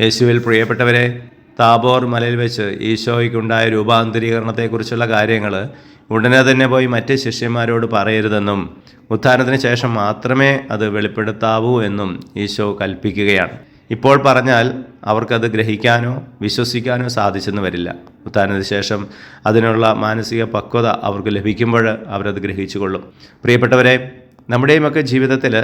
യേശുവിൽ പ്രിയപ്പെട്ടവരെ താബോർ മലയിൽ വെച്ച് ഈശോയ്ക്കുണ്ടായ രൂപാന്തരീകരണത്തെക്കുറിച്ചുള്ള കാര്യങ്ങൾ ഉടനെ തന്നെ പോയി മറ്റ് ശിഷ്യന്മാരോട് പറയരുതെന്നും ഉത്ഥാനത്തിന് ശേഷം മാത്രമേ അത് വെളിപ്പെടുത്താവൂ എന്നും ഈശോ കൽപ്പിക്കുകയാണ്. ഇപ്പോൾ പറഞ്ഞാൽ അവർക്കത് ഗ്രഹിക്കാനോ വിശ്വസിക്കാനോ സാധിച്ചെന്ന് വരില്ല. ഉത്താനത്തിന് ശേഷം അതിനുള്ള മാനസിക പക്വത അവർക്ക് ലഭിക്കുമ്പോൾ അവരത് ഗ്രഹിച്ചുകൊള്ളും. പ്രിയപ്പെട്ടവരെ നമ്മുടെയുമൊക്കെ ജീവിതത്തിൽ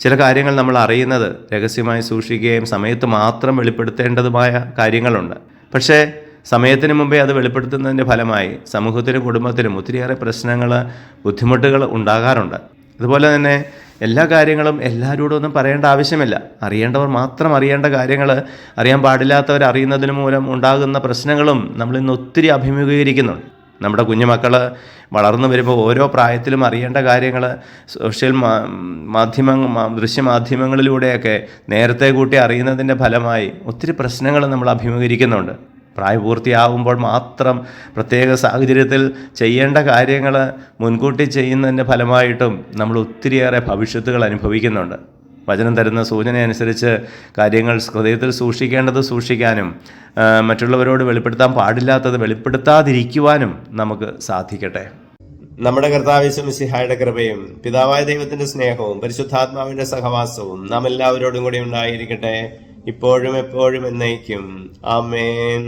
ചില കാര്യങ്ങൾ നമ്മൾ അറിയുന്നത് രഹസ്യമായി സൂക്ഷിക്കുകയും സമയത്ത് മാത്രം വെളിപ്പെടുത്തേണ്ടതുമായ കാര്യങ്ങളുണ്ട്. പക്ഷേ സമയത്തിന് മുമ്പേ അത് വെളിപ്പെടുത്തുന്നതിന്റെ ഫലമായി സമൂഹത്തിനും കുടുംബത്തിനും ഒത്തിരിയേറെ പ്രശ്നങ്ങൾ ബുദ്ധിമുട്ടുകൾ ഉണ്ടാകാറുണ്ട്. അതുപോലെ തന്നെ എല്ലാ കാര്യങ്ങളും എല്ലാവരോടും ഒന്നും പറയേണ്ട ആവശ്യമില്ല. അറിയേണ്ടവർ മാത്രം അറിയേണ്ട കാര്യങ്ങൾ അറിയാൻ പാടില്ലാത്തവർ അറിയുന്നതിന് മൂലം ഉണ്ടാകുന്ന പ്രശ്നങ്ങളും നമ്മൾ ഇന്ന് ഒത്തിരി അഭിമുഖീകരിക്കുന്നുണ്ട്. നമ്മുടെ കുഞ്ഞുമക്കൾ വളർന്നു വരുമ്പോൾ ഓരോ പ്രായത്തിലും അറിയേണ്ട കാര്യങ്ങൾ സോഷ്യൽ മാധ്യമ ദൃശ്യമാധ്യമങ്ങളിലൂടെയൊക്കെ നേരത്തെ കൂട്ടി അറിയുന്നതിന്റെ ഫലമായി ഒത്തിരി പ്രശ്നങ്ങൾ നമ്മൾ അഭിമുഖീകരിക്കുന്നുണ്ട്. പ്രായപൂർത്തിയാവുമ്പോൾ മാത്രം പ്രത്യേക സാഹചര്യത്തിൽ ചെയ്യേണ്ട കാര്യങ്ങൾ മുൻകൂട്ടി ചെയ്യുന്നതിന്റെ ഫലമായിട്ടും നമ്മൾ ഒത്തിരിയേറെ ഭവിഷ്യത്തുകൾ അനുഭവിക്കുന്നുണ്ട്. വചനം തരുന്ന സൂചന അനുസരിച്ച് കാര്യങ്ങൾ ഹൃദയത്തിൽ സൂക്ഷിക്കേണ്ടത് സൂക്ഷിക്കാനും മറ്റുള്ളവരോട് വെളിപ്പെടുത്താൻ പാടില്ലാത്തത് വെളിപ്പെടുത്താതിരിക്കുവാനും നമുക്ക് സാധിക്കട്ടെ. നമ്മുടെ കർത്താവിശ്വസിഹായുടെ കൃപയും പിതാവായ ദൈവത്തിന്റെ സ്നേഹവും പരിശുദ്ധാത്മാവിന്റെ സഹവാസവും നാം എല്ലാവരോടും കൂടി ഉണ്ടായിരിക്കട്ടെ. ഇപ്പോഴും എപ്പോഴും എന്നേക്കും. ആമേൻ.